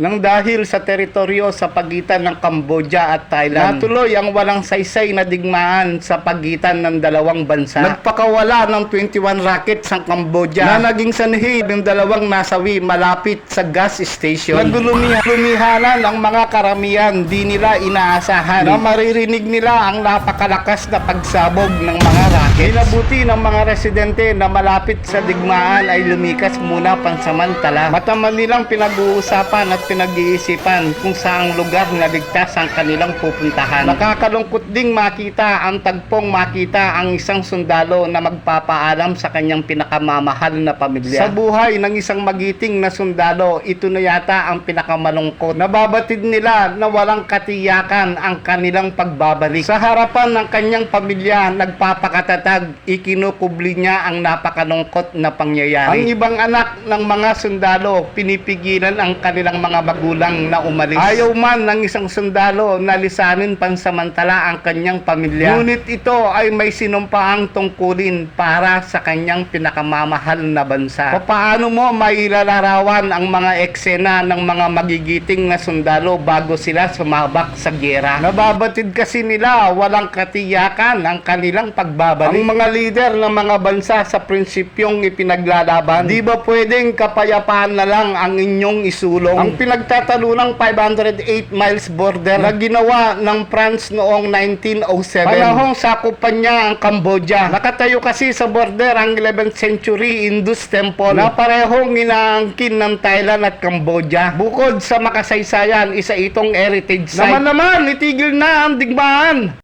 nang dahil sa teritoryo sa pagitan ng Cambodia at Thailand. Natuloy ang walang saysay na digmaan sa pagitan ng dalawang bansa. Nagpakawala ng 21 rockets ang Cambodia na naging sanhi ng dalawang nasawi malapit sa gas station. Naglumihanan ang mga karamihan di nila inaasahan na maririnig nila ang napakalakas na pagsabog ng mga rockets. Inabuti ng mga residente na malapit sa digmaan ay lumikas muna pansamantala. Matamal nilang pinag-uusapan at pinag-iisipan kung saang lugar na ligtas ang kanilang pupuntahan. Nakakalungkot ding makita ang tagpong makita ang isang sundalo na magpapaalam sa kanyang pinakamamahal na pamilya. Sa buhay ng isang magiting na sundalo, ito na yata ang pinakamalungkot. Nababatid nila na walang katiyakan ang kanilang pagbabalik. Sa harapan ng kanyang pamilya, nagpapakatatag, ikinukubli niya ang napakalungkot na pangyayari. Ang ibang anak ng mga sundalo, pinipigilan ang kanilang mga bagulang na umalis. Ayaw man ng isang sundalo na lisanin pansamantala ang kanyang pamilya. Ngunit ito ay may sinumpaang tungkulin para sa kanyang pinakamamahal na bansa. Paano mo mailalarawan ang mga eksena ng mga magigiting na sundalo bago sila sumabak sa gera? Nababatid kasi nila walang katiyakan ang kanilang pagbabalik. Ang mga lider ng mga bansa sa prinsipyong ipinaglalaban, di ba pwedeng kapayapaan na lang ang inyong isulong? Ang pinagtatalunang 508 miles border na ginawa ng France noong 1907. Panahong sakupan niya ang Cambodia. Nakatayo kasi sa border ang 11th century Indus Temple na parehong inaangkin ng Thailand at Cambodia. Bukod sa makasaysayan, isa itong heritage site. Naman naman, itigil na ang digmaan.